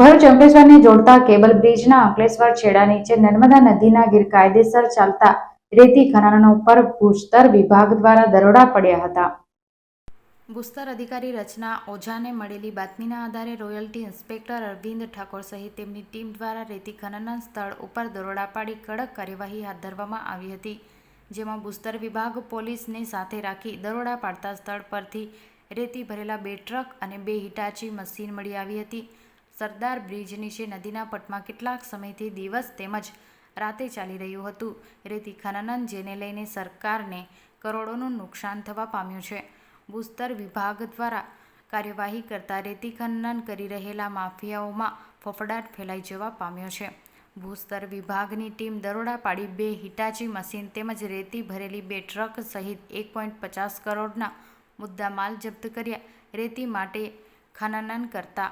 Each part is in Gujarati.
ભરૂચ અંકલેશ્વરને જોડતા કેબલ બ્રિજના અંકલેશ્વર છેડા નીચે નર્મદા નદીના ગેરકાયદેસર ચાલતા રેતી ખનનો ઉપર ભૂસ્તર વિભાગ દ્વારા દરોડા પડ્યા હતા. ભૂસ્તર અધિકારી રચના ઓઝાને મળેલી બાતમીના આધારે રોયલ્ટી ઇન્સ્પેક્ટર અરવિંદ ઠાકોર સહિત તેમની ટીમ દ્વારા રેતી ખનનના સ્થળ ઉપર દરોડા પાડી કડક કાર્યવાહી હાથ ધરવામાં આવી હતી, જેમાં ભૂસ્તર વિભાગ પોલીસને સાથે રાખી દરોડા પાડતા સ્થળ પરથી રેતી ભરેલા બે ટ્રક અને બે હિટાચી મશીન મળી આવી હતી. સરદાર બ્રિજ નીચે નદીના પટમાં કેટલાક સમયથી દિવસ તેમજ રાતે ચાલી રહ્યું હતું. રેતી ખનન જેને લઈને સરકારને કરોડોનું નુકસાન થવા પામ્યું છે. ભૂસ્તર વિભાગ દ્વારા કાર્યવાહી કરતા રેતી ખનન કરી રહેલા માફિયાઓમાં ફફડાટ ફેલાઈ જવા પામ્યો છે. ભૂસ્તર વિભાગની ટીમ દરોડા પાડી બે હિટાચી મશીન તેમજ રેતી ભરેલી બે ટ્રક સહિત એક પોઈન્ટ પચાસ કરોડના મુદ્દા માલ જપ્ત કર્યા. રેતી માટે ખનન કરતા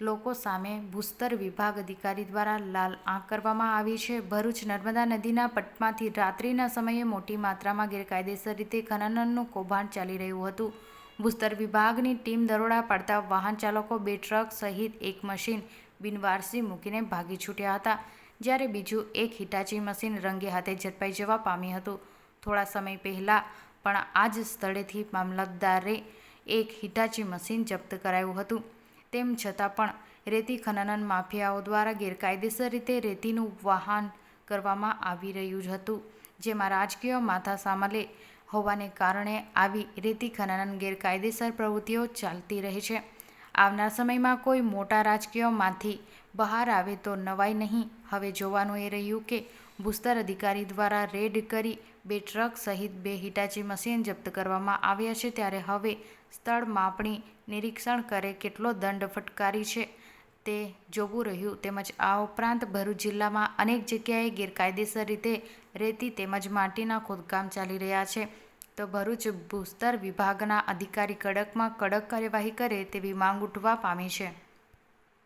લોકો સામે ભૂસ્તર વિભાગ અધિકારી દ્વારા લાલ આંખ કરવામાં આવી છે. ભરૂચ નર્મદા નદીના પટમાંથી રાત્રિના સમયે મોટી માત્રામાં ગેરકાયદેસર રીતે ખનનનું કૌભાંડ ચાલી રહ્યું હતું. ભૂસ્તર વિભાગની ટીમ દરોડા પાડતા વાહન ચાલકો, બે ટ્રક સહિત એક મશીન બિનવારસી મૂકીને ભાગી છૂટ્યા હતા, જ્યારે બીજું એક હિટાચી મશીન રંગે હાથે ઝડપાઈ જવા પામ્યું હતું. થોડા સમય પહેલાં પણ આ જ સ્થળેથી મામલતદારે એક હિટાચી મશીન જપ્ત કરાયું હતું. તેમ છતાં પણ રેતી ખનન માફિયાઓ દ્વારા ગેરકાયદેસર રીતે રેતીનું વાહન કરવામાં આવી રહ્યું હતું, જેમાં રાજકીય માથા સામલે હોવાને કારણે આવી રેતી ખનન ગેરકાયદેસર પ્રવૃત્તિઓ ચાલતી રહે છે. આવનાર સમયમાં કોઈ મોટા રાજકીયમાંથી બહાર આવે તો નવાઈ નહીં. હવે જોવાનું એ રહ્યું કે ભૂસ્તર અધિકારી દ્વારા રેડ કરી બે ટ્રક સહિત બે હિટાચી મશીન જપ્ત કરવામાં આવ્યા છે ત્યારે હવે સ્થળ માપણી નિરીક્ષણ કરે કેટલો દંડ ફટકારી છે તે જોવું રહ્યું. તેમજ આ ઉપરાંત ભરૂચ જિલ્લામાં અનેક જગ્યાએ ગેરકાયદેસર રીતે રેતી તેમજ માટીના ખોદકામ ચાલી રહ્યા છે. તો ભરૂચ ભૂસ્તર વિભાગના અધિકારી કડકમાં કડક કાર્યવાહી કરે તેવી માંગ ઉઠવા પામી છે.